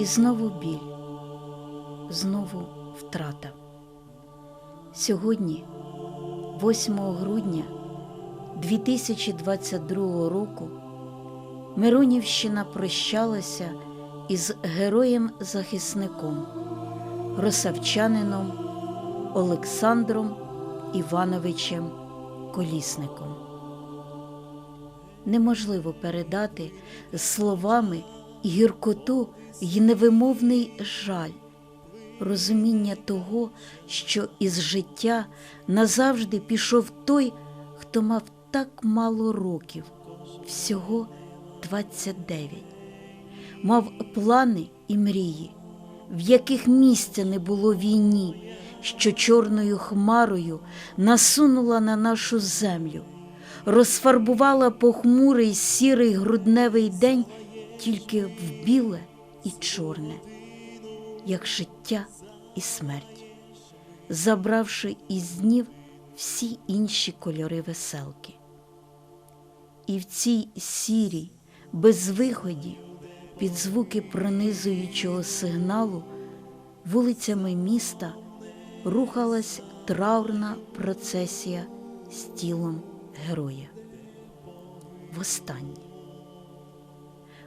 І знову біль, знову втрата. Сьогодні, 8 грудня 2022 року, Миронівщина прощалася із героєм-захисником, росавчанином Олександром Івановичем Колісником. Неможливо передати словами гіркоту й невимовний жаль, розуміння того, що із життя назавжди пішов той, хто мав так мало років, всього 29, мав плани і мрії, в яких місця не було війні, що чорною хмарою насунула на нашу землю, розфарбувала похмурий сірий грудневий день тільки в біле і чорне, як життя і смерть, забравши із днів всі інші кольори веселки. І в цій сірій, безвиході, під звуки пронизуючого сигналу, вулицями міста рухалась траурна процесія з тілом героя. Востаннє.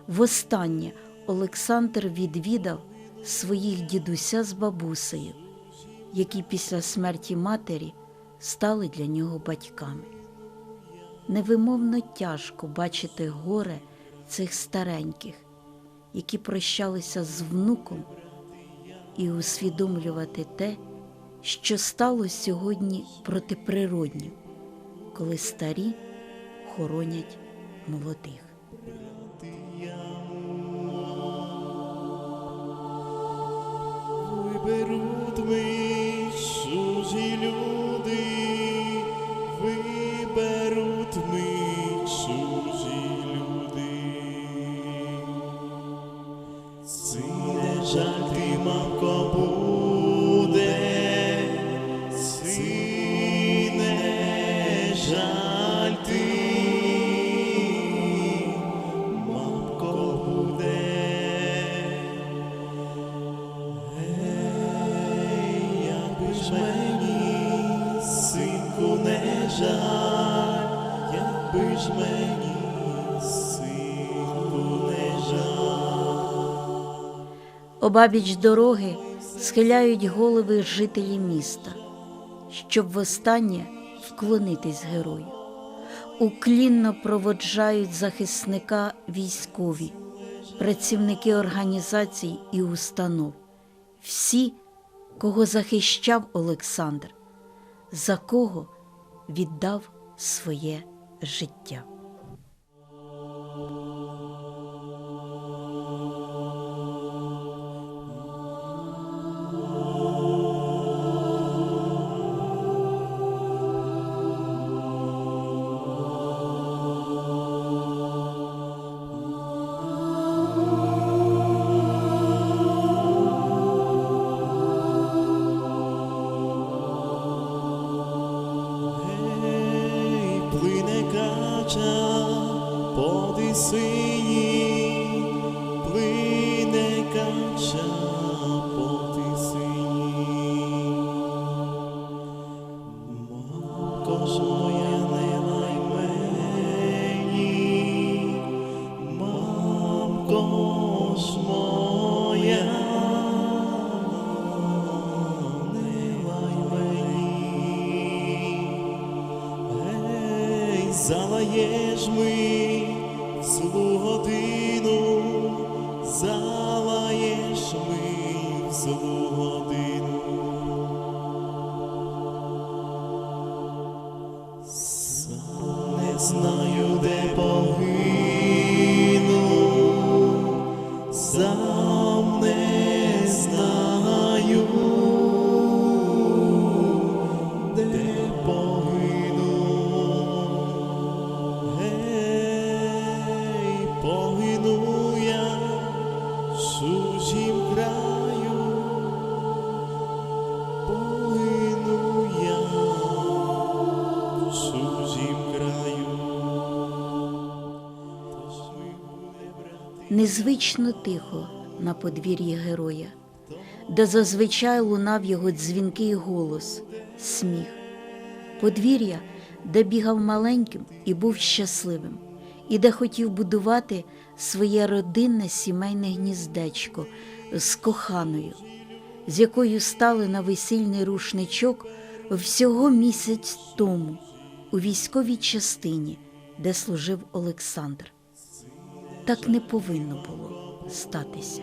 Востаннє Олександр відвідав своїх дідуся з бабусею, які після смерті матері стали для нього батьками. Невимовно тяжко бачити горе цих стареньких, які прощалися з внуком, і усвідомлювати те, що стало сьогодні протиприроднім, коли старі хоронять молодих. Виберуть ми чужі люди, виберуть Обабіч дороги схиляють голови жителі міста, щоб востаннє вклонитись герою. Уклінно проводжають захисника військові, працівники організацій і установ, всі, кого захищав Олександр, за кого віддав своє життя. Знаю, Незвично тихо на подвір'ї героя, де зазвичай лунав його дзвінкий голос, сміх, подвір'я, де бігав маленьким і був щасливим, і де хотів будувати своє родинне сімейне гніздечко з коханою, з якою стали на весільний рушничок всього місяць тому у військовій частині, де служив Олександр. Так не повинно було статися.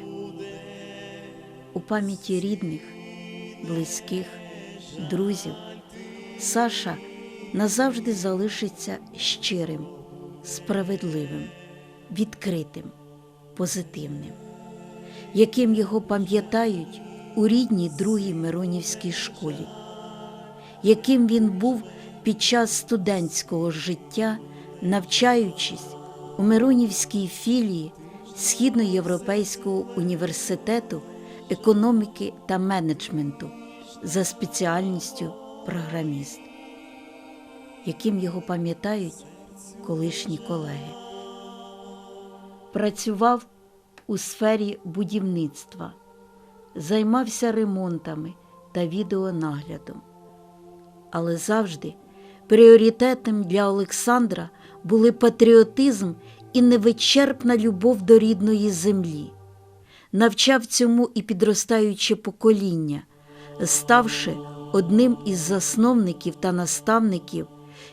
У пам'яті рідних, близьких, друзів Саша назавжди залишиться щирим, справедливим, відкритим, позитивним, яким його пам'ятають у рідній другій Миронівській школі, яким він був під час студентського життя, навчаючись у Миронівській філії Східноєвропейського університету економіки та менеджменту за спеціальністю програміст, яким його пам'ятають колишні колеги. Працював у сфері будівництва, займався ремонтами та відеонаглядом. Але завжди пріоритетом для Олександра були патріотизм і невичерпна любов до рідної землі. Навчав цьому і підростаюче покоління, ставши одним із засновників та наставників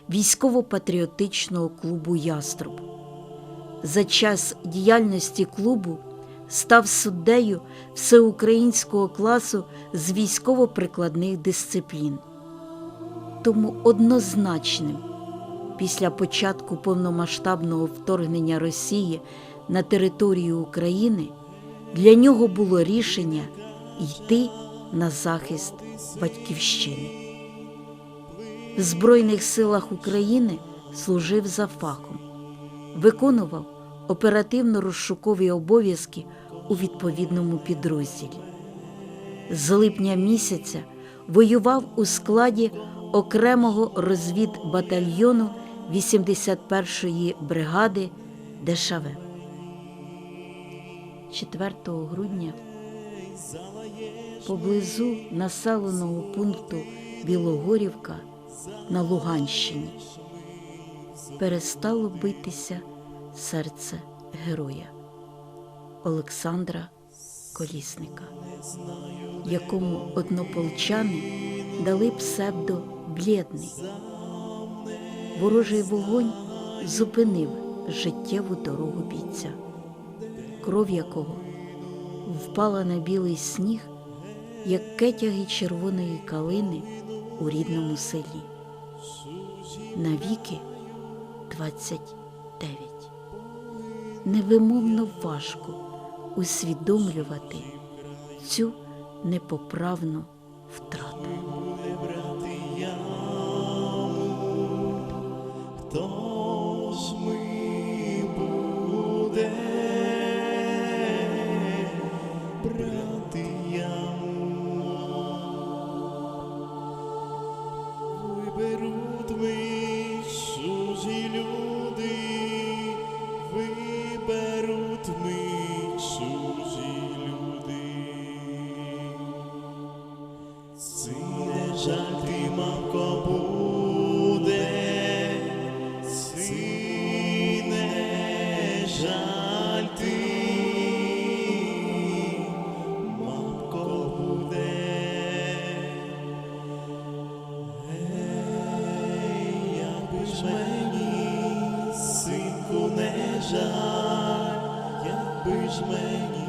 військово-патріотичного клубу Яструб. За час діяльності клубу став суддею всеукраїнського класу з військово-прикладних дисциплін. Тому однозначним після початку повномасштабного вторгнення Росії на територію України для нього було рішення йти на захист батьківщини. В Збройних силах України служив за фахом, виконував оперативно-розшукові обов'язки у відповідному підрозділі. З липня місяця воював у складі окремого розвідбатальйону 81-ї бригади ДШВ. 4 грудня поблизу населеного пункту Білогорівка на Луганщині перестало битися серце героя Олександра Колісника, якому однополчани дали псевдо Блєдний. Ворожий вогонь зупинив життєву дорогу бійця, кров якого впала на білий сніг, як кетяги червоної калини у рідному селі. Навіки 29. Невимовно важко усвідомлювати цю непоправну втрату. Ж мені,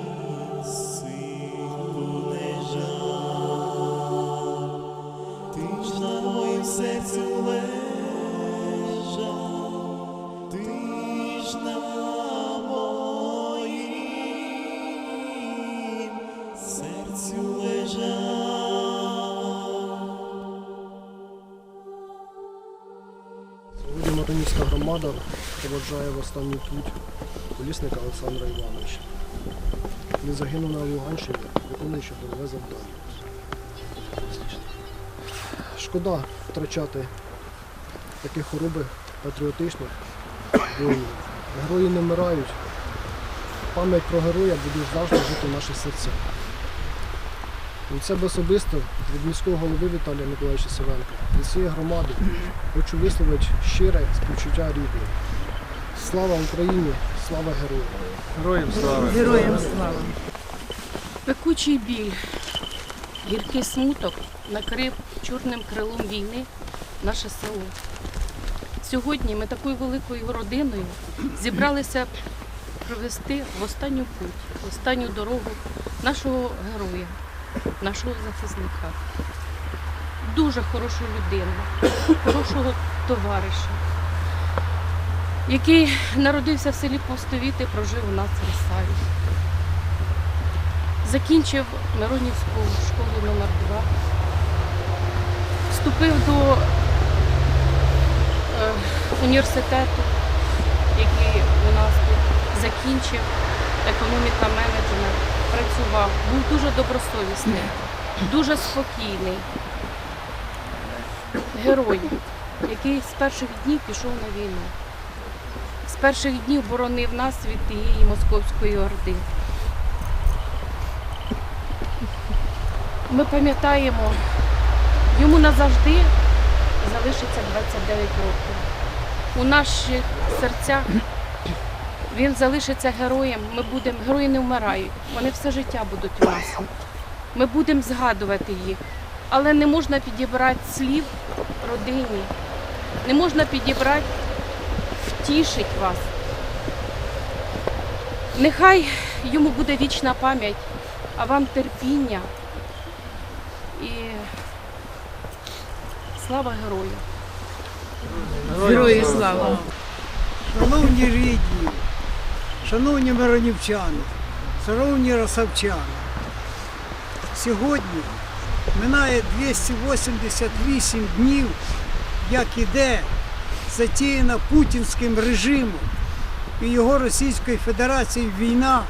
синку. Ти ж на моїм серці лежав, ти ж серцю лежав. Сьогодні Маронівська громада проводжає в останній путь колісника Олександра Івановича. Він загинув на Луганщині, виконуючи бойове завдання. Шкода втрачати такі хороби патріотичних воїнів. Герої не вмирають, пам'ять про героя буде завжди жити в наших серцях. Від себе особисто, від міського голови Віталія Миколаївича Савенка, від цієї громади хочу висловити щире співчуття рідним. Слава Україні! Слава героям! Героям слава! Героям слава! Пекучий біль, гіркий смуток накрив чорним крилом війни наше село. Сьогодні ми такою великою родиною зібралися провести в останню путь, в останню дорогу нашого героя, нашого захисника. Дуже хорошу людину, хорошого товариша, який народився в селі Постовіти, прожив у нас в Росаві. Закінчив Миронівську школу номер 2 вступив до е, університету, який у нас тут закінчив, економіка менеджмент, працював, був дуже добросовісний, дуже спокійний. Герой, який з перших днів пішов на війну. З перших днів боронив нас від тієї московської орди. Ми пам'ятаємо, йому назавжди залишиться 29 років. У наших серцях він залишиться героєм. Ми будемо, герої не вмирають, вони все життя будуть у нас. Ми будемо згадувати їх, але не можна підібрати слів родині, не можна підібрати, втішить вас. Нехай йому буде вічна пам'ять, а вам терпіння і слава герою. Герої слава! Шановні рідні, шановні миронівчани, шановні росавчани, сьогодні минає 288 днів, як іде затіяна путінським режимом і його Російської Федерації війна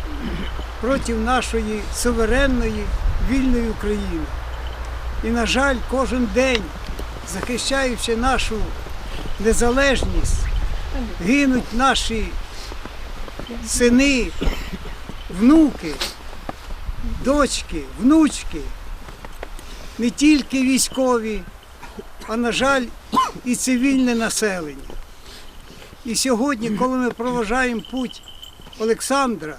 проти нашої суверенної вільної України. І, на жаль, кожен день, захищаючи нашу незалежність, гинуть наші сини, внуки, дочки, внучки, не тільки військові, а на жаль, і цивільне населення. І сьогодні, коли ми проважаємо путь Олександра,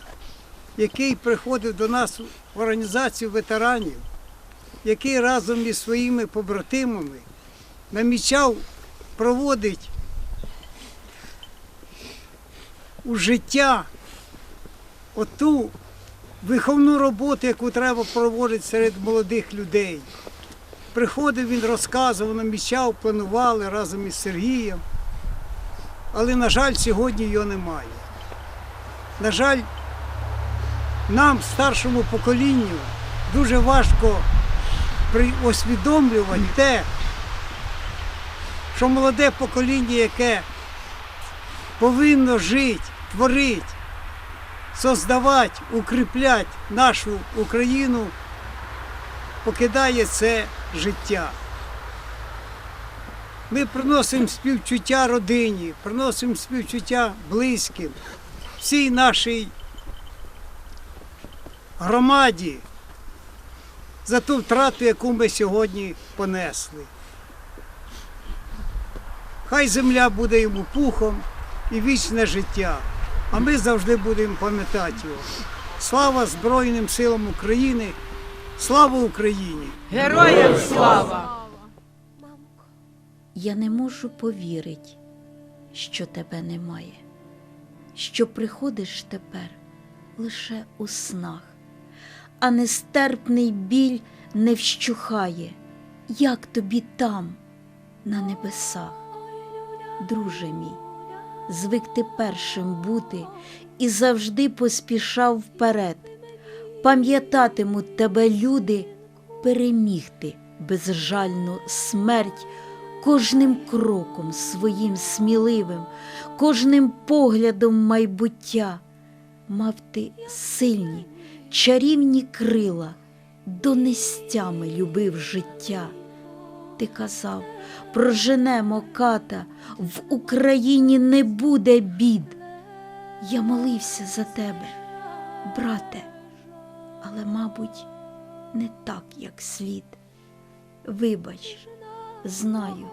який приходив до нас в організацію ветеранів, який разом із своїми побратимами намічав проводить у життя оту виховну роботу, яку треба проводити серед молодих людей. Приходив він, розказував, намічав, планували разом із Сергієм. Але, на жаль, сьогодні його немає. На жаль, нам, старшому поколінню, дуже важко усвідомлювати те, що молоде покоління, яке повинно жити, творити, создавати, укріпляти нашу Україну, покидає це життя. Ми приносимо співчуття родині, приносимо співчуття близьким, всій нашій громаді за ту втрату, яку ми сьогодні понесли. Хай земля буде йому пухом і вічне життя, а ми завжди будемо пам'ятати його. Слава Збройним силам України! Слава Україні! Героям слава! Я не можу повірити, що тебе немає, що приходиш тепер лише у снах, а нестерпний біль не вщухає, як тобі там, на небесах. Друже мій, звик ти першим бути і завжди поспішав вперед. Пам'ятатимуть тебе люди, перемігти безжальну смерть кожним кроком своїм сміливим, кожним поглядом майбуття. Мав ти сильні, чарівні крила, донестями любив життя. Ти казав, проженемо ката, в Україні не буде бід. Я молився за тебе, брате, але, мабуть, не так, як слід. Вибач, знаю,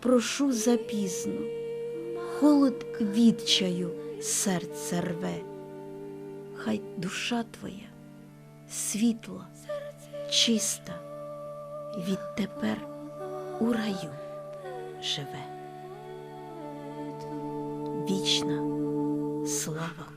прошу запізно, холод відчаю серце рве. Хай душа твоя світла, чиста, відтепер у раю живе. Вічна слава.